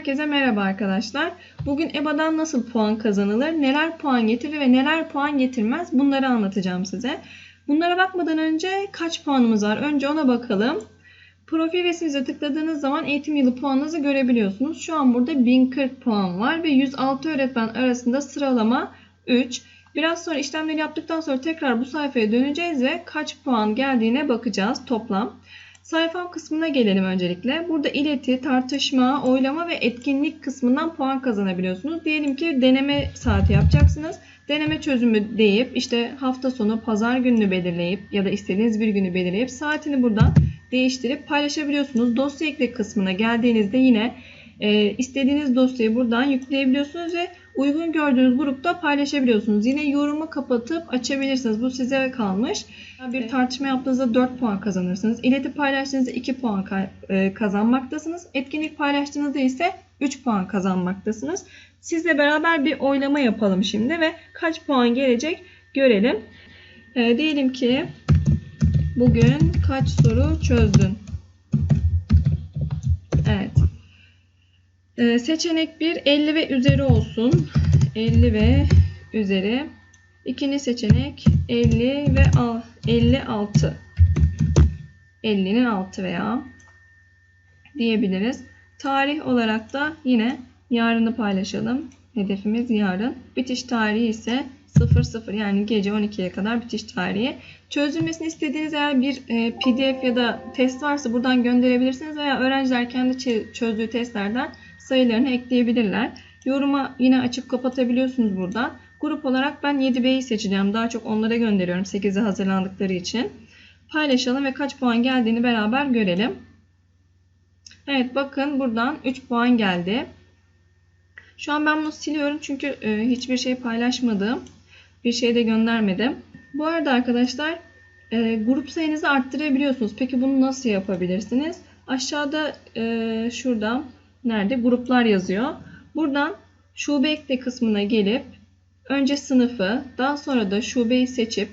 Herkese merhaba arkadaşlar. Bugün EBA'dan nasıl puan kazanılır, neler puan getirir ve neler puan getirmez bunları anlatacağım size. Bunlara bakmadan önce kaç puanımız var? Önce ona bakalım. Profil resminize tıkladığınız zaman eğitim yılı puanınızı görebiliyorsunuz. Şu an burada 1040 puan var ve 106 öğretmen arasında sıralama 3. Biraz sonra işlemleri yaptıktan sonra tekrar bu sayfaya döneceğiz ve kaç puan geldiğine bakacağız toplam. Sayfam kısmına gelelim öncelikle. Burada ileti, tartışma, oylama ve etkinlik kısmından puan kazanabiliyorsunuz. Diyelim ki deneme saati yapacaksınız. Deneme çözümü deyip işte hafta sonu pazar gününü belirleyip ya da istediğiniz bir günü belirleyip saatini buradan değiştirip paylaşabiliyorsunuz. Dosya ekle kısmına geldiğinizde yine e, istediğiniz dosyayı buradan yükleyebiliyorsunuz ve uygun gördüğünüz grupta paylaşabiliyorsunuz. Yine yorumu kapatıp açabilirsiniz. Bu size kalmış. Bir tartışma yaptığınızda 4 puan kazanırsınız. İleti paylaştığınızda 2 puan e, kazanmaktasınız. Etkinlik paylaştığınızda ise 3 puan kazanmaktasınız. Sizle beraber bir oylama yapalım şimdi ve kaç puan gelecek görelim. E, diyelim ki bugün kaç soru çözdün? E, seçenek 1 50 ve üzeri olsun. 50 ve üzeri. İkinci seçenek 50 ve 56. 50'nin altı veya diyebiliriz. Tarih olarak da yine yarını paylaşalım. Hedefimiz yarın. Bitiş tarihi ise 00 yani gece 12'ye kadar bitiş tarihi. Çözülmesini istediğiniz eğer bir e, pdf ya da test varsa buradan gönderebilirsiniz veya öğrenciler kendi çözdüğü testlerden sayılarını ekleyebilirler. Yoruma yine açıp kapatabiliyorsunuz buradan. Grup olarak ben 7B'yi seçeceğim. Daha çok onlara gönderiyorum 8'e hazırlandıkları için. Paylaşalım ve kaç puan geldiğini beraber görelim. Evet bakın buradan 3 puan geldi. Şu an ben bunu siliyorum çünkü e, hiçbir şey paylaşmadım. Bir şey de göndermedim. Bu arada arkadaşlar e, grup sayınızı arttırabiliyorsunuz. Peki bunu nasıl yapabilirsiniz? Aşağıda e, şurada nerede gruplar yazıyor. Buradan şube ekle kısmına gelip önce sınıfı daha sonra da şubeyi seçip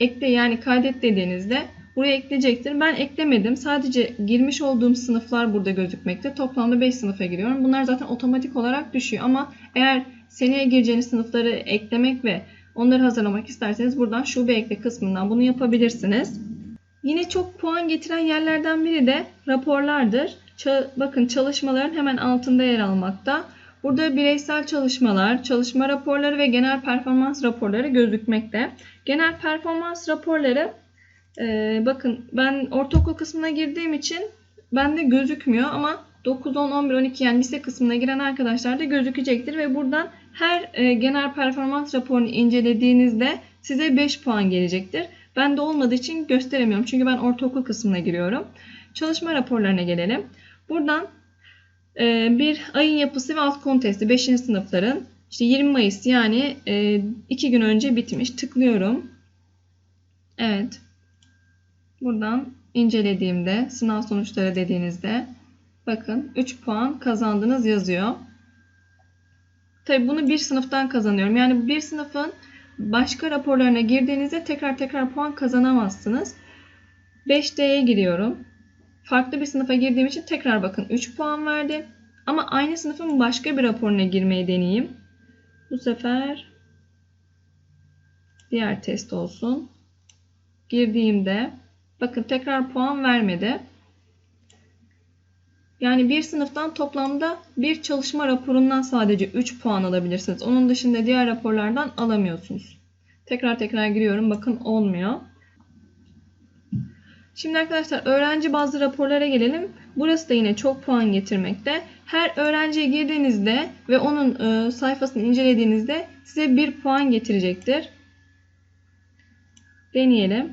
ekle yani kaydet dediğinizde buraya ekleyecektir. Ben eklemedim. Sadece girmiş olduğum sınıflar burada gözükmekte. Toplamda 5 sınıfa giriyorum. Bunlar zaten otomatik olarak düşüyor ama eğer seneye gireceğiniz sınıfları eklemek ve onları hazırlamak isterseniz buradan şube ekle kısmından bunu yapabilirsiniz. Yine çok puan getiren yerlerden biri de raporlardır. Bakın çalışmaların hemen altında yer almakta. Burada bireysel çalışmalar, çalışma raporları ve genel performans raporları gözükmekte. Genel performans raporları e, bakın ben ortaokul kısmına girdiğim için bende gözükmüyor ama 9, 10, 11, 12 yani lise kısmına giren arkadaşlar da gözükecektir ve buradan her e, genel performans raporunu incelediğinizde size 5 puan gelecektir. Ben de olmadığı için gösteremiyorum çünkü ben ortaokul kısmına giriyorum. Çalışma raporlarına gelelim. Buradan e, bir ayın yapısı ve alt konu testi 5. sınıfların işte 20 Mayıs yani 2 e, gün önce bitmiş. Tıklıyorum. Evet. Buradan incelediğimde sınav sonuçları dediğinizde bakın 3 puan kazandınız yazıyor. Tabi bunu bir sınıftan kazanıyorum. Yani bir sınıfın başka raporlarına girdiğinizde tekrar tekrar puan kazanamazsınız. 5D'ye giriyorum. Farklı bir sınıfa girdiğim için tekrar bakın 3 puan verdi. Ama aynı sınıfın başka bir raporuna girmeyi deneyeyim. Bu sefer diğer test olsun. Girdiğimde bakın tekrar puan vermedi. Yani bir sınıftan toplamda bir çalışma raporundan sadece 3 puan alabilirsiniz. Onun dışında diğer raporlardan alamıyorsunuz. Tekrar tekrar giriyorum. Bakın olmuyor. Şimdi arkadaşlar öğrenci bazı raporlara gelelim. Burası da yine çok puan getirmekte. Her öğrenciye girdiğinizde ve onun e, sayfasını incelediğinizde size bir puan getirecektir. Deneyelim.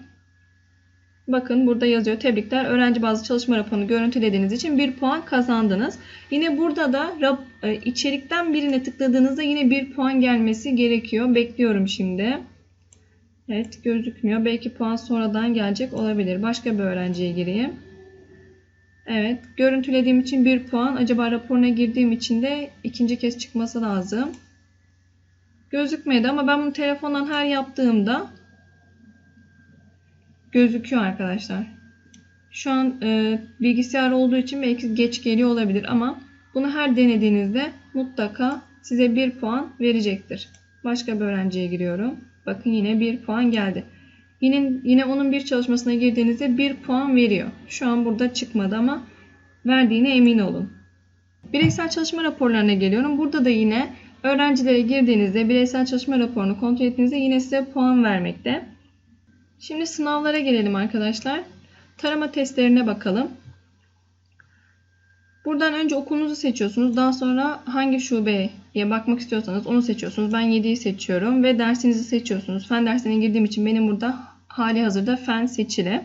Bakın burada yazıyor. Tebrikler. Öğrenci bazı çalışma raporunu görüntülediğiniz için bir puan kazandınız. Yine burada da e, içerikten birine tıkladığınızda yine bir puan gelmesi gerekiyor. Bekliyorum şimdi. Evet gözükmüyor. Belki puan sonradan gelecek olabilir. Başka bir öğrenciye gireyim. Evet görüntülediğim için bir puan. Acaba raporuna girdiğim için de ikinci kez çıkması lazım. Gözükmedi ama ben bunu telefondan her yaptığımda gözüküyor arkadaşlar. Şu an e, bilgisayar olduğu için belki geç geliyor olabilir ama Bunu her denediğinizde mutlaka size 1 puan verecektir. Başka bir öğrenciye giriyorum. Bakın yine 1 puan geldi. Yine, yine onun bir çalışmasına girdiğinizde 1 puan veriyor. Şu an burada çıkmadı ama verdiğine emin olun. Bireysel çalışma raporlarına geliyorum. Burada da yine öğrencilere girdiğinizde bireysel çalışma raporunu kontrol ettiğinizde yine size puan vermekte. Şimdi sınavlara gelelim arkadaşlar. Tarama testlerine bakalım. Buradan önce okulunuzu seçiyorsunuz. Daha sonra hangi şubeye bakmak istiyorsanız onu seçiyorsunuz. Ben 7'yi seçiyorum ve dersinizi seçiyorsunuz. Fen dersine girdiğim için benim burada hali hazırda fen seçili.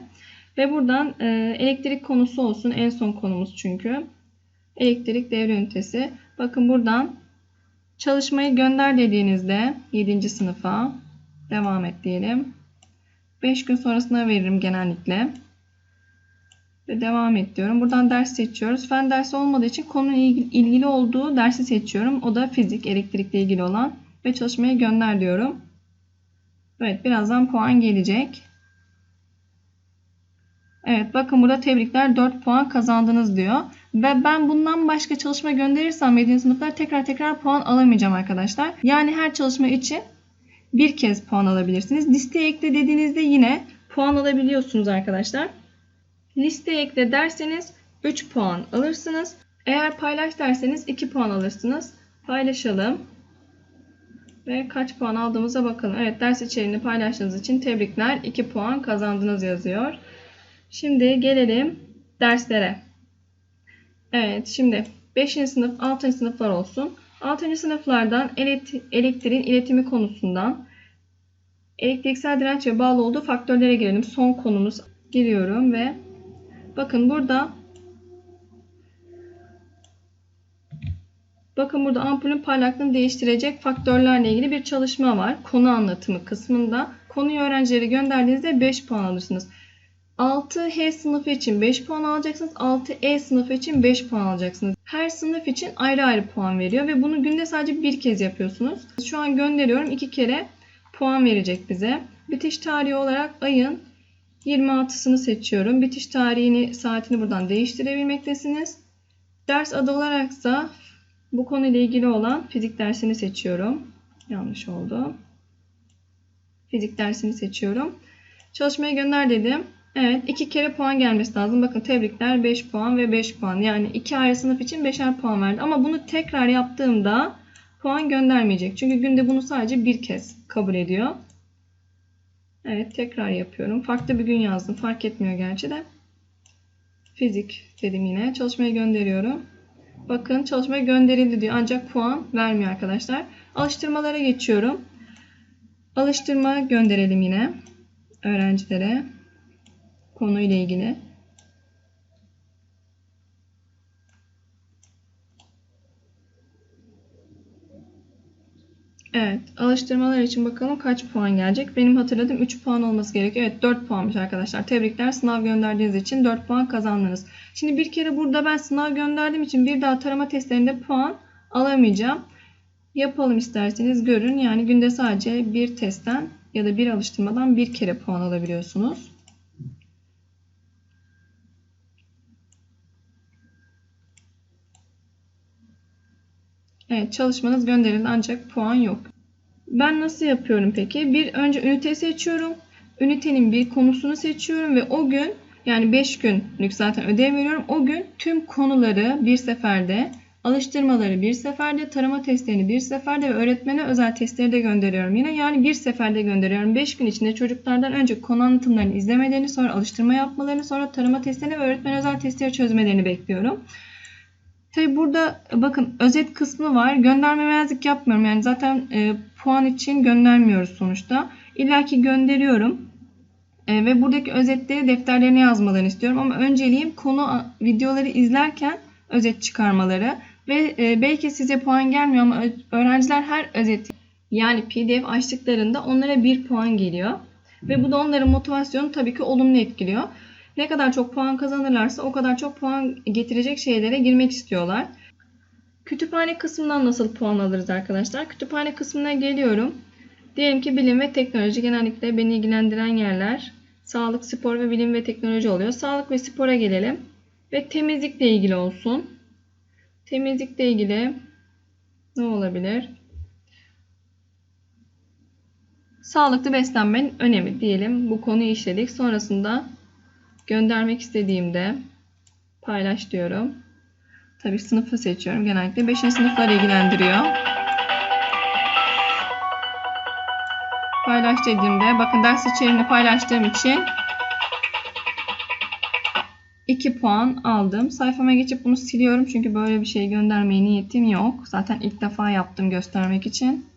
Ve buradan e, elektrik konusu olsun. En son konumuz çünkü. Elektrik devre ünitesi. Bakın buradan çalışmayı gönder dediğinizde 7. sınıfa devam et diyelim. 5 gün sonrasına veririm genellikle. Ve devam et diyorum. Buradan ders seçiyoruz. Fen dersi olmadığı için konunun ilgili olduğu dersi seçiyorum. O da fizik, elektrikle ilgili olan. Ve çalışmayı gönder diyorum. Evet birazdan puan gelecek. Evet bakın burada tebrikler 4 puan kazandınız diyor. Ve ben bundan başka çalışma gönderirsem 7. sınıflar tekrar tekrar puan alamayacağım arkadaşlar. Yani her çalışma için bir kez puan alabilirsiniz. Listeye ekle dediğinizde yine puan alabiliyorsunuz arkadaşlar. Listeye ekle derseniz 3 puan alırsınız. Eğer paylaş derseniz 2 puan alırsınız. Paylaşalım. Ve kaç puan aldığımıza bakalım. Evet ders içeriğini paylaştığınız için tebrikler. 2 puan kazandınız yazıyor. Şimdi gelelim derslere. Evet şimdi 5. sınıf 6. sınıflar olsun. 6. sınıflardan elektriğin iletimi konusundan elektriksel direnç ve bağlı olduğu faktörlere girelim. Son konumuz giriyorum ve bakın burada bakın burada ampulün parlaklığını değiştirecek faktörlerle ilgili bir çalışma var. Konu anlatımı kısmında. Konuyu öğrencilere gönderdiğinizde 5 puan alırsınız. 6H sınıfı için 5 puan alacaksınız. 6E sınıfı için 5 puan alacaksınız. Her sınıf için ayrı ayrı puan veriyor ve bunu günde sadece bir kez yapıyorsunuz. Şu an gönderiyorum. 2 kere puan verecek bize. Bitiş tarihi olarak ayın 26'sını seçiyorum. Bitiş tarihini, saatini buradan değiştirebilmektesiniz. Ders adı olaraksa bu konuyla ilgili olan fizik dersini seçiyorum. Yanlış oldu. Fizik dersini seçiyorum. Çalışmaya gönder dedim. Evet iki kere puan gelmesi lazım. Bakın tebrikler 5 puan ve 5 puan. Yani iki ayrı sınıf için 5'er puan verdi. Ama bunu tekrar yaptığımda puan göndermeyecek. Çünkü günde bunu sadece bir kez kabul ediyor. Evet tekrar yapıyorum. Farklı bir gün yazdım. Fark etmiyor gerçi de. Fizik dedim yine. Çalışmaya gönderiyorum. Bakın çalışmaya gönderildi diyor. Ancak puan vermiyor arkadaşlar. Alıştırmalara geçiyorum. Alıştırma gönderelim yine öğrencilere konuyla ilgili. Evet, alıştırmalar için bakalım kaç puan gelecek. Benim hatırladığım 3 puan olması gerekiyor. Evet, 4 puanmış arkadaşlar. Tebrikler. Sınav gönderdiğiniz için 4 puan kazandınız. Şimdi bir kere burada ben sınav gönderdiğim için bir daha tarama testlerinde puan alamayacağım. Yapalım isterseniz görün. Yani günde sadece bir testten ya da bir alıştırmadan bir kere puan alabiliyorsunuz. Evet çalışmanız gönderildi ancak puan yok. Ben nasıl yapıyorum peki? Bir önce ünite seçiyorum. Ünitenin bir konusunu seçiyorum ve o gün yani 5 günlük zaten ödev veriyorum. O gün tüm konuları bir seferde, alıştırmaları bir seferde, tarama testlerini bir seferde ve öğretmene özel testleri de gönderiyorum. Yine yani bir seferde gönderiyorum. 5 gün içinde çocuklardan önce konu anlatımlarını izlemelerini, sonra alıştırma yapmalarını, sonra tarama testlerini ve öğretmen özel testleri çözmelerini bekliyorum. Tabi burada bakın özet kısmı var. Göndermemezlik yapmıyorum. Yani zaten e, puan için göndermiyoruz sonuçta. İlla ki gönderiyorum. E, ve buradaki özetleri defterlerine yazmalarını istiyorum. Ama önceliğim konu videoları izlerken özet çıkarmaları. Ve e, belki size puan gelmiyor ama öğrenciler her özet yani pdf açtıklarında onlara bir puan geliyor. Ve bu da onların motivasyonu tabii ki olumlu etkiliyor. Ne kadar çok puan kazanırlarsa o kadar çok puan getirecek şeylere girmek istiyorlar. Kütüphane kısmından nasıl puan alırız arkadaşlar? Kütüphane kısmına geliyorum. Diyelim ki bilim ve teknoloji genellikle beni ilgilendiren yerler. Sağlık, spor ve bilim ve teknoloji oluyor. Sağlık ve spora gelelim. Ve temizlikle ilgili olsun. Temizlikle ilgili ne olabilir? Sağlıklı beslenmenin önemi diyelim. Bu konuyu işledik. Sonrasında göndermek istediğimde paylaş diyorum. Tabii sınıfı seçiyorum. Genellikle 5. sınıflar ilgilendiriyor. Paylaş dediğimde bakın ders içeriğini paylaştığım için 2 puan aldım. Sayfama geçip bunu siliyorum çünkü böyle bir şey göndermeye niyetim yok. Zaten ilk defa yaptım göstermek için.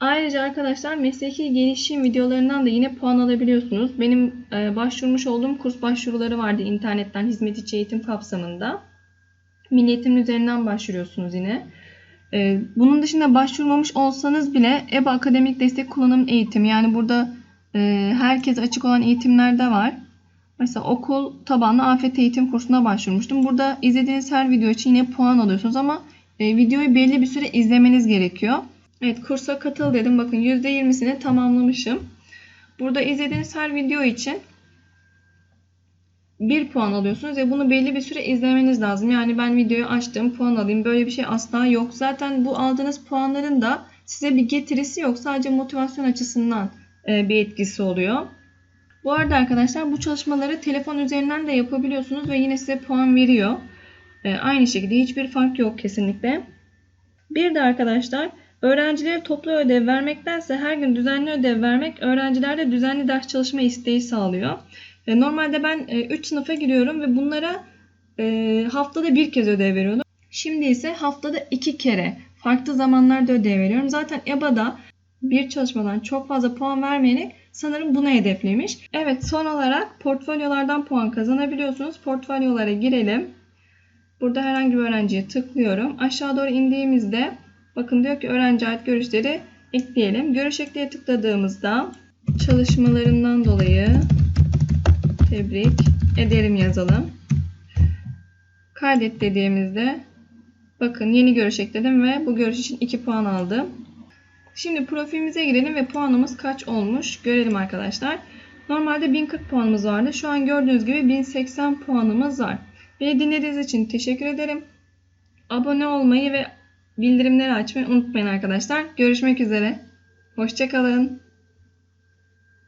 Ayrıca arkadaşlar mesleki gelişim videolarından da yine puan alabiliyorsunuz. Benim e, başvurmuş olduğum kurs başvuruları vardı internetten hizmet içi eğitim kapsamında. Milli Eğitim üzerinden başvuruyorsunuz yine. E, bunun dışında başvurmamış olsanız bile EBA Akademik Destek Kullanım Eğitimi yani burada e, herkes açık olan eğitimler de var. Mesela okul tabanlı afet eğitim kursuna başvurmuştum. Burada izlediğiniz her video için yine puan alıyorsunuz ama videoyu belli bir süre izlemeniz gerekiyor. Evet kursa katıl dedim. Bakın %20'sini tamamlamışım. Burada izlediğiniz her video için 1 puan alıyorsunuz ve bunu belli bir süre izlemeniz lazım. Yani ben videoyu açtım puan alayım böyle bir şey asla yok. Zaten bu aldığınız puanların da size bir getirisi yok. Sadece motivasyon açısından bir etkisi oluyor. Bu arada arkadaşlar bu çalışmaları telefon üzerinden de yapabiliyorsunuz ve yine size puan veriyor. Aynı şekilde hiçbir fark yok kesinlikle. Bir de arkadaşlar öğrencilere toplu ödev vermektense her gün düzenli ödev vermek öğrencilerde düzenli ders çalışma isteği sağlıyor. Normalde ben 3 sınıfa giriyorum ve bunlara haftada bir kez ödev veriyordum. Şimdi ise haftada 2 kere farklı zamanlarda ödev veriyorum. Zaten EBA'da bir çalışmadan çok fazla puan vermeyerek sanırım bunu hedeflemiş. Evet son olarak portfolyolardan puan kazanabiliyorsunuz. Portfolyolara girelim. Burada herhangi bir öğrenciye tıklıyorum. Aşağı doğru indiğimizde bakın diyor ki öğrenci ait görüşleri ekleyelim. Görüş ekleye tıkladığımızda çalışmalarından dolayı tebrik ederim yazalım. Kaydet dediğimizde bakın yeni görüş ekledim ve bu görüş için 2 puan aldım. Şimdi profilimize girelim ve puanımız kaç olmuş görelim arkadaşlar. Normalde 1040 puanımız vardı. Şu an gördüğünüz gibi 1080 puanımız var. Beni dinlediğiniz için teşekkür ederim. Abone olmayı ve bildirimleri açmayı unutmayın arkadaşlar. Görüşmek üzere. Hoşçakalın.